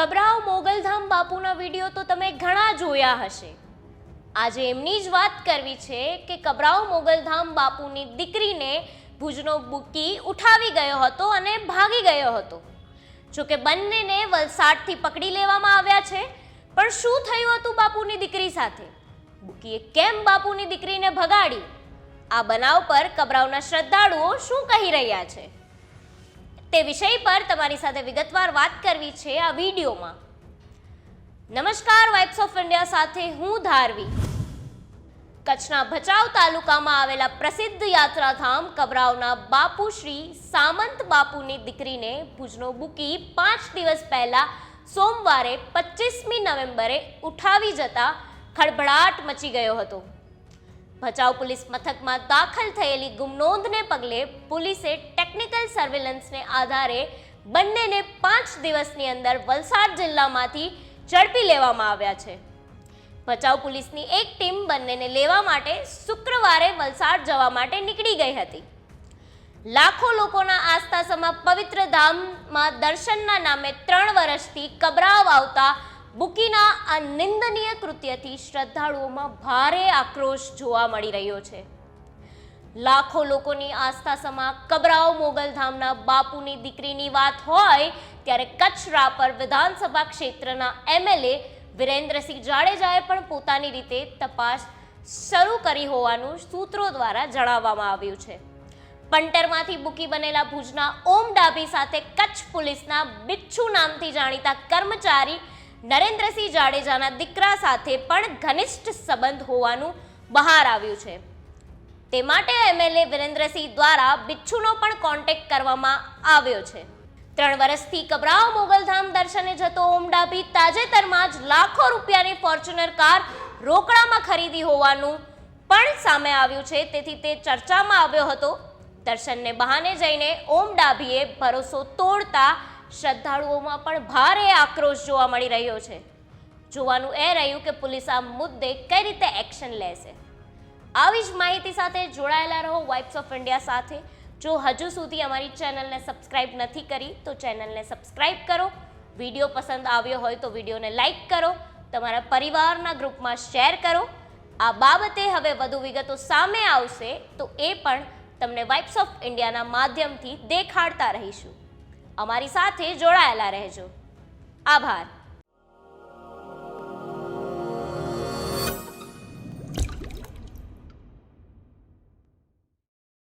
કબરાવ મોગલધામ બાપુના વીડિયો તો તમે ઘણા જોયા હશે. આજે એમની જ વાત કરવી છે કે કબરાવ મોગલધામ બાપુની દીકરીને ભુજનો બુકી ઉઠાવી ગયો હતો અને ભાગી ગયો હતો. જોકે બંનેને વલસાડથી પકડી લેવામાં આવ્યા છે, પણ શું થયું હતું બાપુની દીકરી સાથે? બુકીએ કેમ બાપુની દીકરીને ભગાડી? આ બનાવ પર કબરાવના શ્રદ્ધાળુઓ શું કહી રહ્યા છે? તે વિષય પર તમારી સાથે વિગતવાર વાત કરવી છે આ વિડીયોમાં. નમસ્કાર વાઇબ્સ ઓફ ઇન્ડિયા સાથે હું ધારવી. કચ્છના ભચાઉ તાલુકામાં આવેલા પ્રસિદ્ધ યાત્રાધામ કબરાવના બાપુ શ્રી સામંત બાપુની દીકરીને ભુજનો બુકી પાંચ દિવસ પહેલા સોમવારે પચીસમી નવેમ્બરે ઉઠાવી જતા ખળભળાટ મચી ગયો હતો. ભચાઉ પોલીસ મથકમાં દાખલ થયેલી ગુમનોંધને પગલે પોલીસે ટેકનિકલ સર્વેલન્સને આધારે બંનેને પાંચ દિવસની અંદર વલસાડ જિલ્લામાંથી ઝડપી લેવામાં આવ્યા છે. ભચાઉ પોલીસની એક ટીમ બંનેને લેવા માટે શુક્રવારે વલસાડ જવા માટે નીકળી ગઈ હતી. લાખો લોકોના આસ્થાસમાં પવિત્ર ધામમાં દર્શનના નામે ત્રણ વર્ષથી કબરાવ આવતા બુકીના આ નિંદનીય કૃત્યથી શ્રદ્ધાળુઓમાં ભારે આક્રોશ જોવા મળી રહ્યો છે. લાખો લોકોની આસ્થા સમા કબરાઓ મોગલધામના બાપુની દીકરીની વાત હોય ત્યારે કચ્છ રાપર વિધાનસભા ક્ષેત્રના એમએલએ વિરેન્દ્રસિંહ જાડેજાએ પણ પોતાની રીતે તપાસ શરૂ કરી હોવાનું સૂત્રો દ્વારા જણાવવામાં આવ્યું છે. પંટરમાંથી બુકી બનેલા ભુજના ઓમ ડાભી સાથે કચ્છ પોલીસના બિચ્છુ નામથી જાણીતા કર્મચારી નરેન્દ્રસિંહ જાડેજાના દીકરા સાથે પણ ઘનિષ્ઠ સંબંધ હોવાનું બહાર આવ્યું છે. તે માટે એમએલએ વિરેન્દ્રસિંહ દ્વારા બિચ્છુનો પણ કોન્ટેક્ટ કરવામાં આવ્યો છે. ત્રણ વર્ષથી કબરાવ મોગલધામ દર્શને જતો ઓમ ડાભી તાજેતરમાં જ લાખો રૂપિયાની ફોર્ચ્યુનર કાર રોકડામાં ખરીદી હોવાનું પણ સામે આવ્યું છે. તેથી તે ચર્ચામાં આવ્યો હતો. દર્શનને બહાને જઈને ઓમ ડાભીએ ભરોસો તોડતા શ્રદ્ધાળુઓમાં પણ ભારે આક્રોશ જોવા મળી રહ્યો છે. જોવાનું એ રહ્યું કે પોલીસ આ મુદ્દે કઈ રીતે એક્શન લેશે. આવી જ માહિતી સાથે જોડાયેલા રહો વાઇબ્સ ઓફ ઇન્ડિયા સાથે. જો હજુ સુધી અમારી ચેનલને સબસ્ક્રાઇબ નથી કરી, તો ચેનલને સબસ્ક્રાઇબ કરો. વીડિયો પસંદ આવ્યો હોય તો વિડીયોને લાઇક કરો. તમારા પરિવારના ગ્રુપમાં શેર કરો. આ બાબતે હવે વધુ વિગતો સામે આવશે, તો એ પણ તમને વાઇબ્સ ઓફ ઇન્ડિયાના માધ્યમથી દેખાડતા રહીશું. અમારી સાથે જોડાયેલા રહેજો. આભાર.